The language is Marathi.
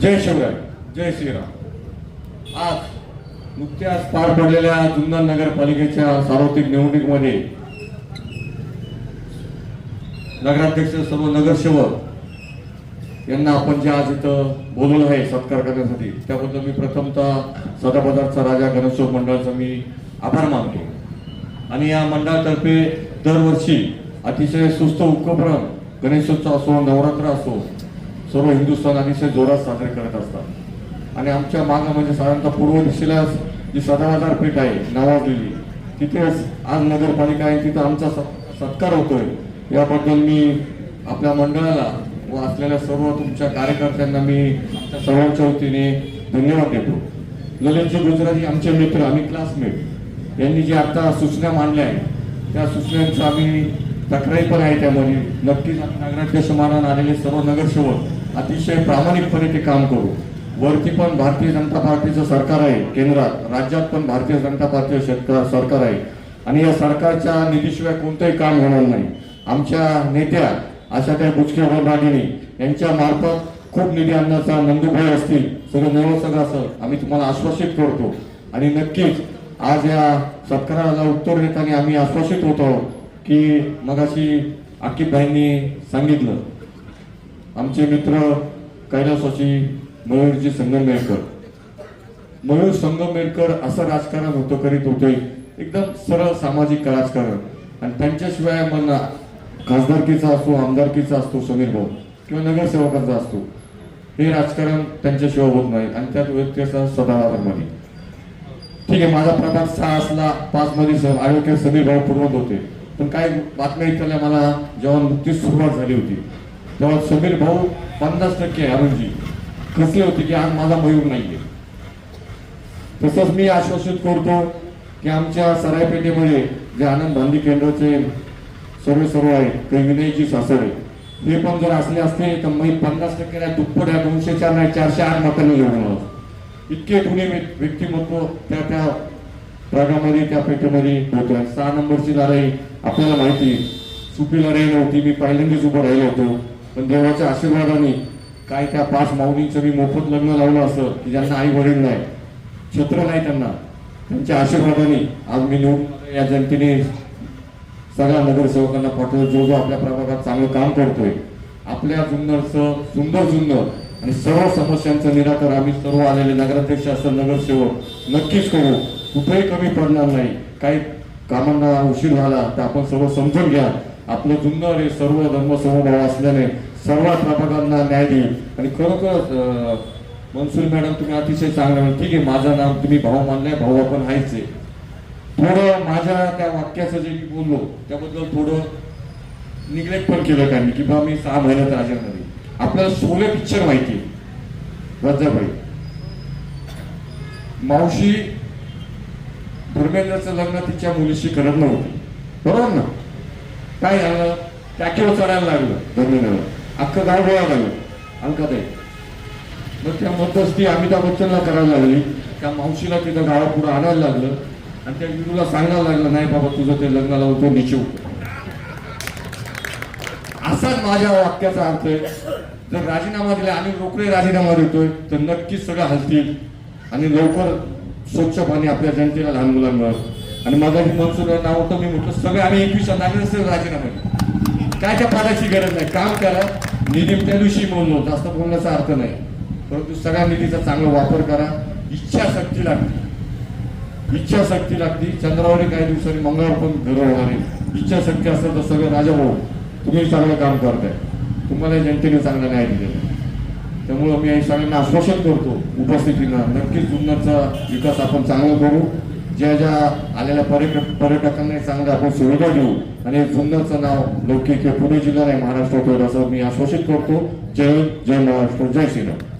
जय शिवराय जय श्रीराम. आज नुकत्याच पार पडलेल्या जुन्नर नगरपालिकेच्या सार्वत्रिक निवडणुकीमध्ये नगराध्यक्ष सर्व नगरसेवक यांना आपण जे आज इथं बोलवलं आहे सत्कार करण्यासाठी त्याबद्दल मी प्रथमतः सदापदार्थ राजा गणेशोत्सव मंडळाचा मी आभार मानतो. आणि या मंडळातर्फे दरवर्षी अतिशय सुस्त उपक्रम गणेशोत्सव असो नवरात्र असो सर्व हिंदुस्थान अतिशय जोरात साजरे करत असतात. आणि आमच्या मागं म्हणजे साधारणतः पूर्व दिशेला जी सदाबाजार पीठ आहे नावाजलेली तिथेच आज नगरपालिका आहे तिथं आमचा सत्कार होतोय. याबद्दल मी आपल्या मंडळाला व असलेल्या सर्व तुमच्या कार्यकर्त्यांना मी आमच्या सर्वांच्या वतीने धन्यवाद देतो. ललितजी गुजराती आमचे मित्र आम्ही क्लासमेट यांनी जे आता सूचना मांडल्या आहेत त्या सूचनांचं आम्ही तक्रारी पण आहे त्यामध्ये. नक्कीच आम्ही नगराध्यक्ष मानून आलेले सर्व नगरसेवक अतिशय प्रामाणिकपणे ते काम करू. वरती पण भारतीय जनता पार्टीचं सरकार आहे केंद्रात. राज्यात पण भारतीय जनता पार्टीचं शेतकरी सरकार आहे. आणि या सरकारच्या निधीशिवाय कोणतंही काम होणार नाही. आमच्या नेत्या अशा त्या बुचके रागिणी यांच्या मार्फत खूप निधी आणण्याचा नंदुभाई असतील सगळं नवसगळं असं आम्ही तुम्हाला आश्वासित करतो. आणि नक्कीच आज या सत्काराला उत्तर देताना आम्ही आश्वासित होतो की मगाशी आकिब भाईंनी सांगितलं आमचे मित्र कैलासवासी मयूरजी संगमेरकर मयूर संगमेरकर असं राजकारण होतं करीत होते. एकदम सरळ सामाजिक राजकारण. आणि त्यांच्याशिवाय मन खासदारकीचा असतो आमदारकीचा असतो समीर भाऊ किंवा नगरसेवकांचा असतो. हे राजकारण त्यांच्याशिवाय होत नाही आणि त्यात व्यक्ती असा ठीक आहे माझा प्रभाग सहा असला पाच मध्ये आरोग्य समीर भाऊ पुरवत होते. पण काय बातम्या इथल्या मला जेव्हा नुकतीच सुरुवात झाली होती. तेव्हा समीर भाऊ पन्नास टक्के अरुणजी कसले होते की आज माझा मयूर नाहीये. तसंच मी आश्वासित करतो की आमच्या सरायपेठेमध्ये जे आनंद गांधी केंद्राचे सर्व सर्व आहेत ते विनयजी सासरे हे पण जर असले असते तर मी पन्नास टक्के नाही दुप्पट आहे दोनशे चार नाही चारशे आठ मतांनी निवडून इतके गुन्हे व्यक्तिमत्व त्या त्या भागामध्ये त्या पेठेमध्ये होते सहा नंबरची लढाई आपल्याला माहिती सुपी लढाई नव्हती मी पहिल्यांदाच उभं राहिलो होतो. पण देवाच्या आशीर्वादाने काय त्या पाच माऊलींचं मी मोफत लग्न लावलं असं की ज्यांना आई वडील नाही छत्र नाही त्यांना त्यांच्या आशीर्वादाने आज मी निवडून या जनतेने सगळ्या नगरसेवकांना पाठवलं जो जो आपल्या प्रभागात चांगलं काम करतोय आपल्या जुन्नरचं सुंदर जुन्नर आणि सर्व समस्यांचं निराकरण आम्ही सर्व आलेले नगराध्यक्ष असतात नगरसेवक नक्कीच करू. कुठेही कमी पडणार नाही. काही कामांना उशीर झाला तर आपण सर्व समजून घ्या. आपलं जुन्नर हे सर्व धर्मसमभाव असल्याने सर्व प्रभागांना न्याय देईल. आणि खरोखरच मनसूर मॅडम तुम्ही अतिशय चांगलं ठीक आहे माझं नाव तुम्ही भाऊ मानलाय भाऊ आपण आहेच आहे. थोडं माझ्या त्या वाक्याचं जे मी बोललो त्याबद्दल थोडं निग्लेक्ट पण केलं त्यांनी की बा मी सहा महिन्यात राजीनामा आपल्याला सोले पिक्चर माहिती आहे. रजाबाई मावशी धर्मेंद्रचं लग्न तिच्या मुलीशी करत नव्हती. बरोबर ना? काय झालं? टाकीवर चढायला लागलं. धर्मेंद्रला अख्खं गाव गोळा लागलं ते. मग त्या मध्यस्थी अमिताभ बच्चनला करायला लागली. त्या मावशीला तिथं गावापुढं आणायला लागलं. आणि त्या विरूला सांगायला लागलं नाही बाबा तुझं ते लग्नाला होतो निश्चिव असाच माझ्या वाक्याचा अर्थ आहे. जर राजीनामा दिला आम्ही रोकडे राजीनामा देतोय तर नक्कीच सगळं हलतील. आणि लवकर स्वच्छ पाणी आपल्या जनतेला लहान मुलांवर आणि माझा मनसूर नाव होतं मी म्हटलं सगळे आम्ही एकवीस नागरिक राजीनामा काय त्या पाण्याची गरज नाही. काम करा. निधी त्या दिवशी बोललो जास्त बोलण्याचा अर्थ नाही. परंतु सगळ्या निधीचा चांगला वापर करा. इच्छाशक्ती लागते. इच्छाशक्ती लागते. चंद्रावरी काही दिवसांनी मंगळवार पण घर होणार इच्छाशक्ती असेल तर सगळं राजा भाऊ तुम्ही चांगलं काम करताय. तुम्हाला जनतेने चांगला न्याय दिलेला त्यामुळं मी सगळ्यांना आश्वासन करतो. उपस्थितीनं नक्कीच जुन्नरचा विकास आपण चांगला करू. ज्या ज्या आलेल्या पर्यटक पर्यटकांनी चांगल्या आपण सुविधा देऊ आणि सुंदरचं नाव लौकिक हे पुणे जिल्हा नाही महाराष्ट्रात होईल असं मी आश्वासित करतो. जय हिंद, जय महाराष्ट्र जय श्रीराम.